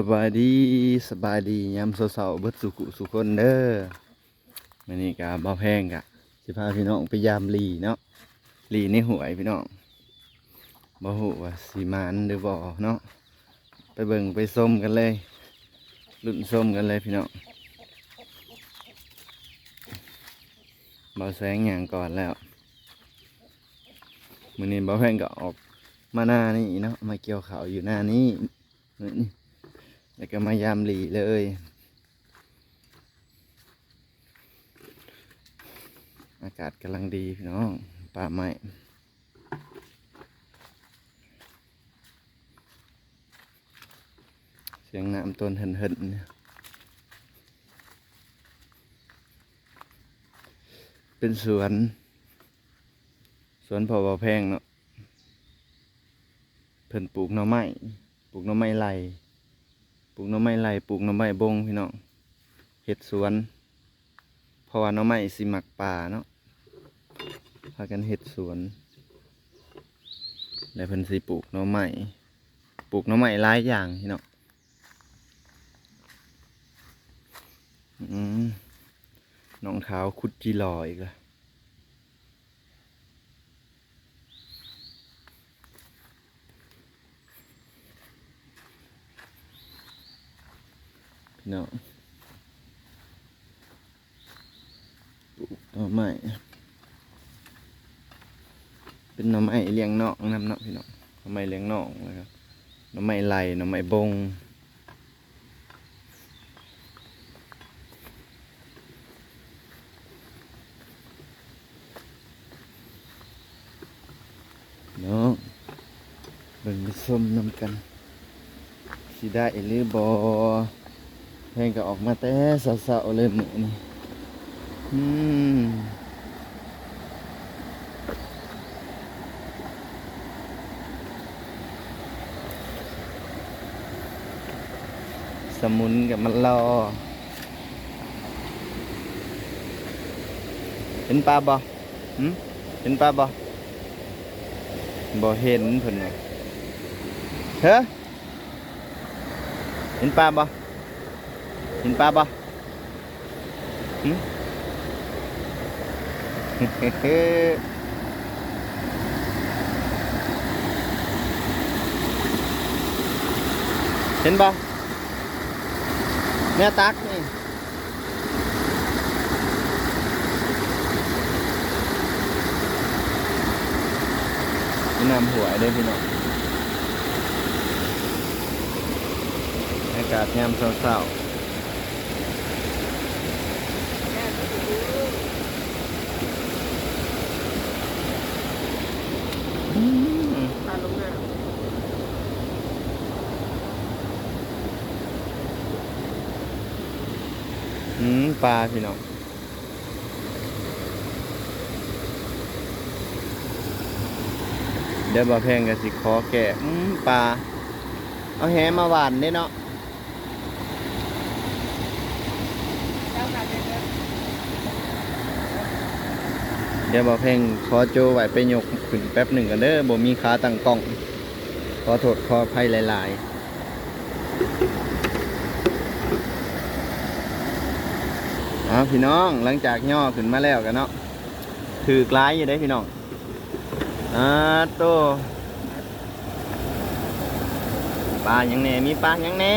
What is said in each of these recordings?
สบายดีสบายดียามเสาๆเบิดสุขุสุคนเด้อมื้อนี้ก็บ่แพงกะสิพาพี่น้องไปยามลีเนาะลีในหวยพี่น้องบ่ฮู้ว่าสิมานหรือบ่เนาะไปเบิ่งไปส้มกันเลยลุ้นส้มกันเลยพี่น้องบาแสงหยังก่อนแล้วมื้อนี้บ่แพงก็ออกมาหน้านี่เนาะมาเกี่ยวขาวอยู่หน้านี้มื้อนี้ แล้วก็มายามหลีเลย อากาศกำลังดีพี่น้องป่าไม้เสียงน้ำต้นเหินเหินๆเนี่ยเป็นสวน สวนพอบ่แพงเนาะเพิ่นปลูกหน่อไม้ปลูกหน่อไม้ไร่ ปลูกน่อไม้ไรปลูกน่อไม้บงพี่น้องเห็ดสวน เพราะว่าน่อไม้สิหมักป่าเนาะพากันเห็ดสวน แล้วเพิ่นสิปลูกน่อไม้ปลูกน่อไม้หลายอย่างพี่น้องอืมน้องเท้าคุดจีรออีกละ พี่น้องปลูกหน่อไม้เป็นหน่อไม้เลี้ยงนอกนำเนาะพี่น้องหน่อไม้เลี้ยงนอกนะครับหน่อไม้ไร่หน่อไม้บงเนาะเบิ่งไปส้มนำกันสิได้หรือบอ เพลงก็ออกมาแต่เสาๆเลยหมือนี่อืมสมุนกับมันรอเห็นปลาบ่หืมเห็นปลาบ่บ่เห็นเพิ่นว่าเฮ้เห็นปลาบ่ เห็นปลาบ่หึเห็นบ่แม่ตักนี่น้ำหัวเด้อพี่น้องอากาศยามเศร้าๆอืม ตาลงหน้า อืมปลาพี่น้องเดี๋ยวบ่แพงก็สิขอแกะอืมปลาเอาแหมาหวานเด้เนาะเดี๋ยวบ่แพงขอโจไว้ไปยกขึ้นแป๊บหนึ่งกันเด้อบ่มีขาตั้งกล้องขอโทษขออภัยหลาย ๆเอา พี่น้องหลังจากย่อขึ้นมาแล้วกันเนาะถือกลายอยู่ได้พี่น้องอ่าโตปลาหยังแหน่มีปลาหยังแหน่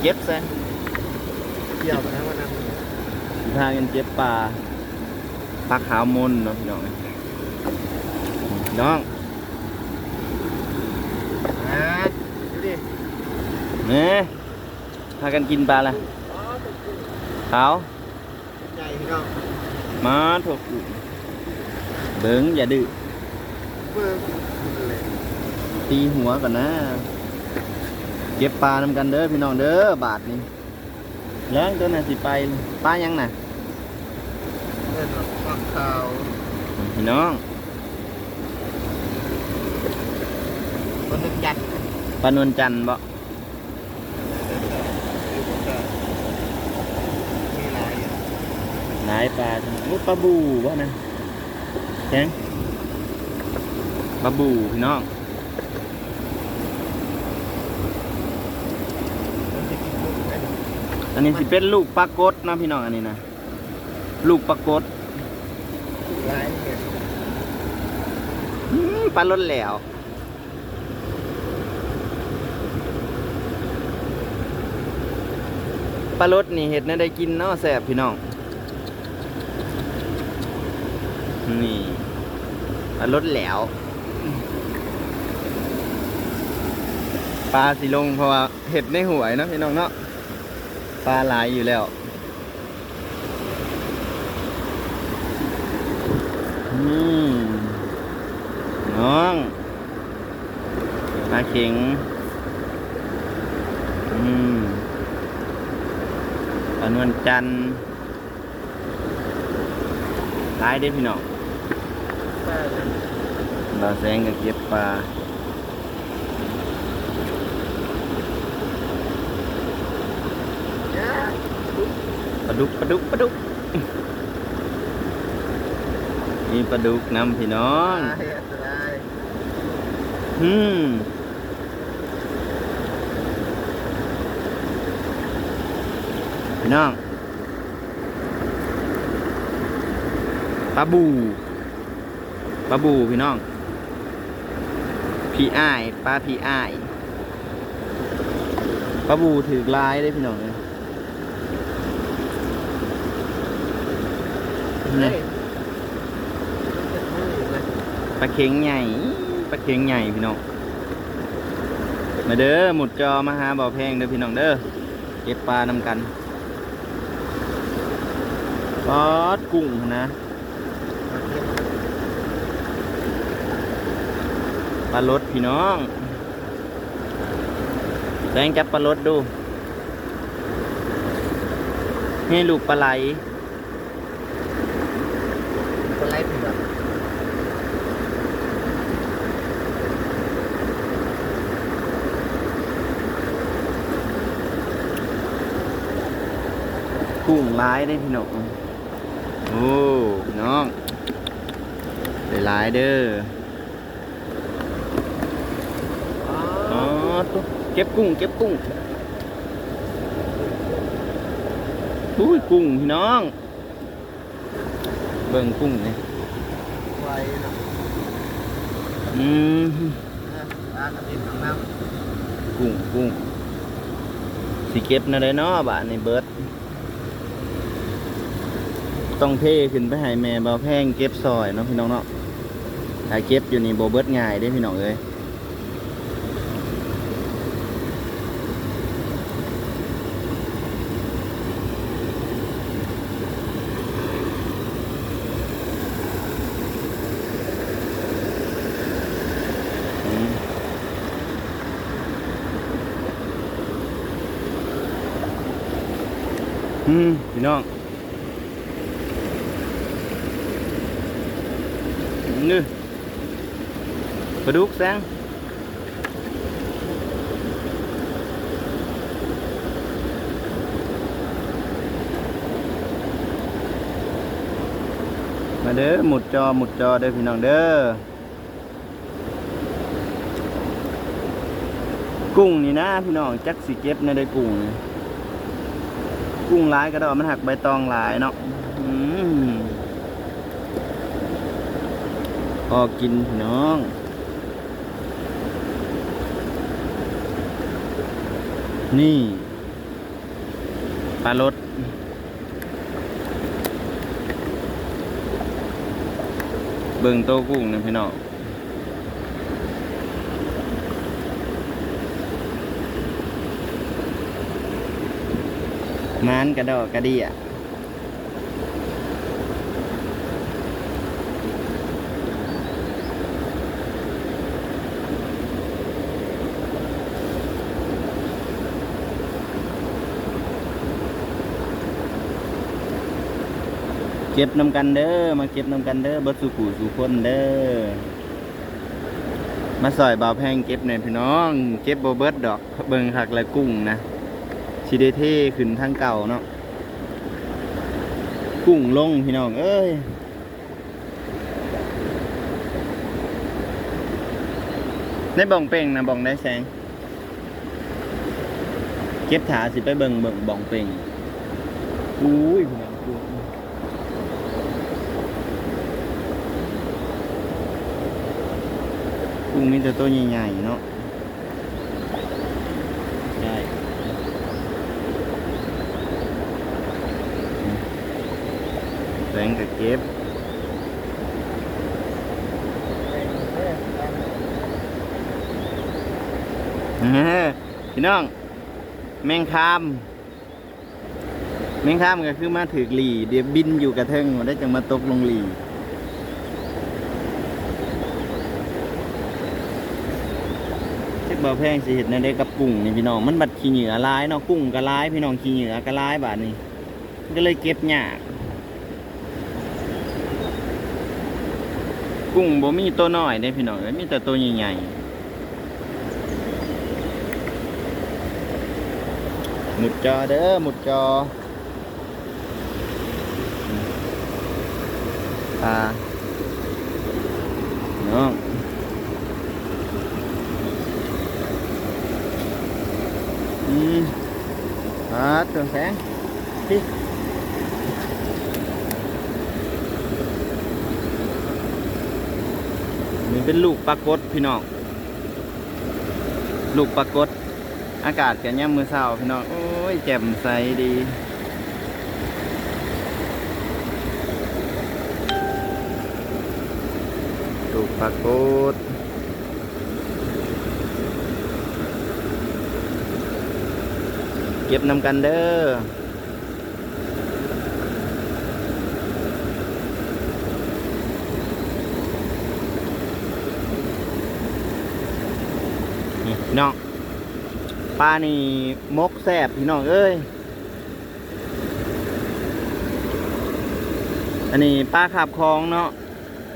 เก็บซะเกี่ยวกันนะวันนั้นพากันเจ็บปลาปลาขาวมนเนาะพี่น้องพี่น้องอ่าดูดิเนี่ยพากันกินปลาละอ๋อตกกุ้ง ขาวใหญ่พี่น้องมาถูกเบิ้งอย่าดื้อเบิ่งเลยตีหัวก่อนนะ เก็บปลานำกันเด้อพี่น้องเด้อบาทนี่แล้วตัวน่ะสิไปปลายังน่ะเงินฝักขาวพี่น้องคนหนึ่งยัดปลานวลจันทร์บ่ ลายปลาโอ้ปลาบูว่านะแข็งปลาบูพี่น้องอันนี้สิเป็นลูกปลากดนะพี่น้องอันนี้นะลูกปลากดปลาล้นแล้วปลารสนี่เห็ดน่าได้กินเนาะแสบพี่น้อง นี่รสแหล้วปลาสีลงเพราะว่าเห็ดในหวยเนาะพี่น้องเนาะปลาหลายอยู่แล้วอืมน้องปลาเข็งอืมปลานวลจันทร์หลายเด้พี่น้อง เนี่ยเราแซงกับเก็บปลาปลาดุกปลาดุกปลาดุกมีปลาดุกนำพี่น้องอืมพี่น้องปลาบู ปลาบูพี่น้องพี่อ้ายปลาพี่อ้ายปลาบูถือลายได้พี่น้องเลยเฮ้ยเจ็บมือเลยปลาเข็งใหญ่ปลาเข็งใหญ่พี่น้องมาเด้อหมุดจอมาหาบ่อแพงเด้อพี่น้องเด้อเก็บปลานำกันปอดกุ้งนะ ปลารสพี่น้องแดงจับปลารสดูนี่ลูกปลาไหลคนไล่เผือกกุ้งร้ายได้พี่น้อง โอ้พี่น้องได้หลายเด้ออ๋อ อ๋อตุ๊เก็บกุ้ง เก็บกุ้งอุ้ยกุ้งพี่น้อง เบิ่งกุ้งนี่ไวเนาะอืมปลากระดิ่งของน้กุ้งกุ้งสิเก็บนะได้เนาะบาทในเบิร์ดต้องเพ่ขึ้นไปให้แม่เบาแพงเก็บซอยเนาะพี่น้องเนาะถ้าเก็บอยู่นี่โบเบิร์ดง่ายได้พี่น้องเอ้ย อืมพี่น้องนี่ปลาดุกแซงมาเด้อหมุดจอหมุดจอเด้อพี่น้องเด้อกุ้งนี่นะพี่น้องจักสิเก็บในได้กุ้งนี่ กุ้งหลายก็ดอกมันหักใบตองหลายเนาะอืมพอกินพี่น้องนี่ปลารสเบิ่งโตวกุ้งนะพี่น้อง มานกระดอกกระดียเก็บนำกันเด้อ มาเก็บนำกันเด้อบิดสุขูสุคนเด้อ มาซอยบ่าวแพงเก็บหน่อยพี่น้อง เก็บบ่เบิดดอก เบิ่งหักและกุ้งนะ สิได้เท่ขึ้นทางเก่าเนาะกุ้งลงพี่น้องเอ้ยได้บ่องเป่งนะบ่องได้แสง เก็บถาสิไปเบิ่งเบิ่งบ่องเป่งอุ้ยพี่น้องกุ้งกุ้งมีแต่ตัวใหญ่ๆเนาะ ใช่ แส งกับเก็บเออพี่น้อง แมงคาม แมงคามก็คือมาถือหลีเดี๋ยวบินอยู่กระเทิงได้จังมาตกลงหลีเช็คบ่าแพงสิเห็ดในได้กับกุ้งนี่พี่น้องมันบัดขี้เหนือร้ายเนาะกุ้งก็ร้ายพี่น้องขี้เหนือก็ร้ายบาดนี้ก็เลยเก็บยาก กุ้งบ่มีตัวน้อยได้พี่น้องเอ้ยมีแต่ตัวใหญ่ๆหมุดจอเด้อหมุดจอตาน้องอืมอ่าตัวแสงพี่ นี่เป็นลูกปลากดพี่น้อง ลูกปลากด อากาศกันย่ำมือเช้าพี่น้อง โอ้ย แจ่มใสดี ลูกปลากดเก็บนำกันเด้อ พี่น้องปลานี่มกแซบพี่น้องเอ้ยอันนี้ปลาขาบคลองเนาะ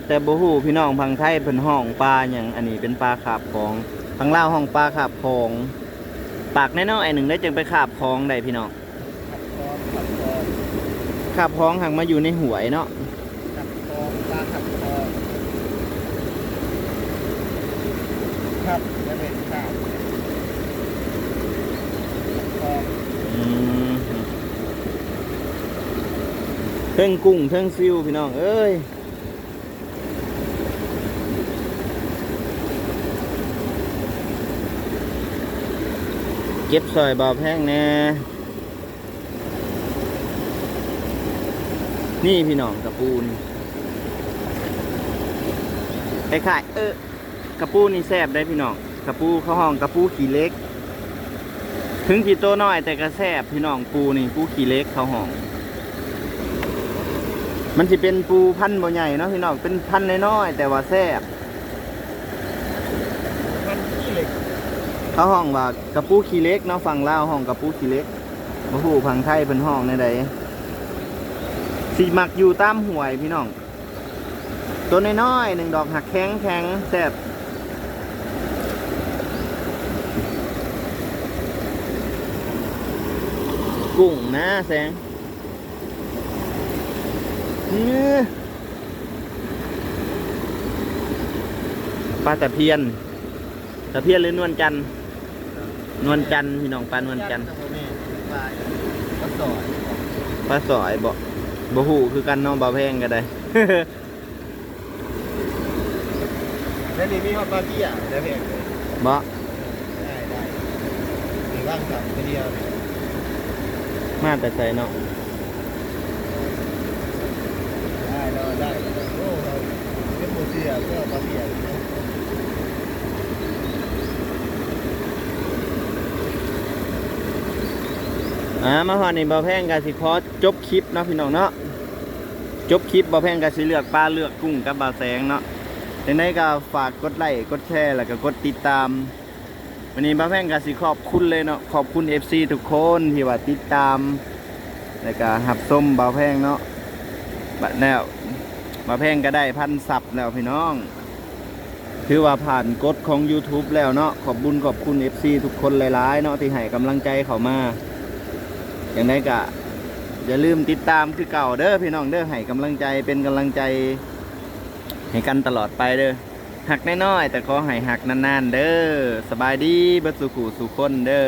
แต่บ่ฮู้พี่น้องพังไทยเพิ่นห้องปลาหยังอันนี้เป็นปลาขาบคลองพังล่าห้องปลาขาบคลอง ปากแน่นอนไอหนึ่งได้จึงไปขาบคลองได้พี่น้องขับคองขับคองขาบคลองหังมาอยู่ในหวยเนาะขับคลองปลาขับคลองครับแล้วเป็นข้าวขับคอง อืม เทิงกุ้งเทิงซิวพี่น้อง เอ้ยเก็บซอยเบาแพงแน่นี่พี่น้องกระปูนคล้ายๆเออกระปูนี่แซ่บได้พี่น้องกระปูเข้าห้องกระปูขี่เล็ก ถึงกี่ตัวน้อยแต่ก็แซ่บพี่น้องปูนี่ปูขี่เล็กเข้าห้อง มันจะเป็นปูพันธุ์บ่ใหญ่เนาะพี่น้องเป็นพันธุ์น้อยๆแต่ว่าแซ่บมันขี้เหล็กเข้าห้องว่ากระปูขี้เล็กเนาะฝั่งลาวห้องกระปูขี้เล็กบ่ฮู้พังไทยเป็นห้องในใดสีมักอยู่ตามห่วยพี่น้อง ตัวน้อยๆหนึ่งดอกหักแข็งแข็งแซ่บกุ้งนะแสงนี่ ปลาตะเพียนตะเพียนหรือนวลจันทร์นวลจันทร์พี่น้องปลานวลจันทร์ปลาปลาปลาสอยปลาสอยบ่บ่หูคือกันเน้องบ่าแพงก็ได้ แล้วนี่มีข้าวปลาเบี้ยได้เพียงบ่ได้ได้หรือว่างสับเดียวเนี่ยมาแต่ใส่เนาะ ได้เราได้โอ้เรา เป็นโมเสียก็ปลาเบี้ยอ่ามาฮอนี่บ่าแพงก็สิขอจบคลิปเนาะพี่น้องเนาะจบคลิปบ่าแพงก็สิเลือกปลาเลือกกุ้งกับบ่าวแสงเนาะจังไดก็ฝากกดไลค์กดแชร์แล้วก็กดติดตาม วันนี้บ่าแพงก็สิขอบคุณเลยเนาะขอบคุณ FC ทุกคนที่ว่าติดตาม แล้วก็หับส้มบ่าวแพงเนาะบัดแล้ว บ่าแพงก็ได้พันซับแล้วพี่น้อง ถือว่าผ่านกฎของ YouTube แล้วเนาะขอบบุญขอบคุณ FC ทุกคนหลายๆเนาะที่ให้กำลังใจเขามา อย่างไรก็อย่าลืมติดตามคือเก่าเด้อพี่น้องเด้อให้กำลังใจเป็นกำลังใจให้กันตลอดไปเด้อหักน้อยๆแต่ขอให้หักนานๆเด้อสบายดีเบิดสุขุสุคนเด้อ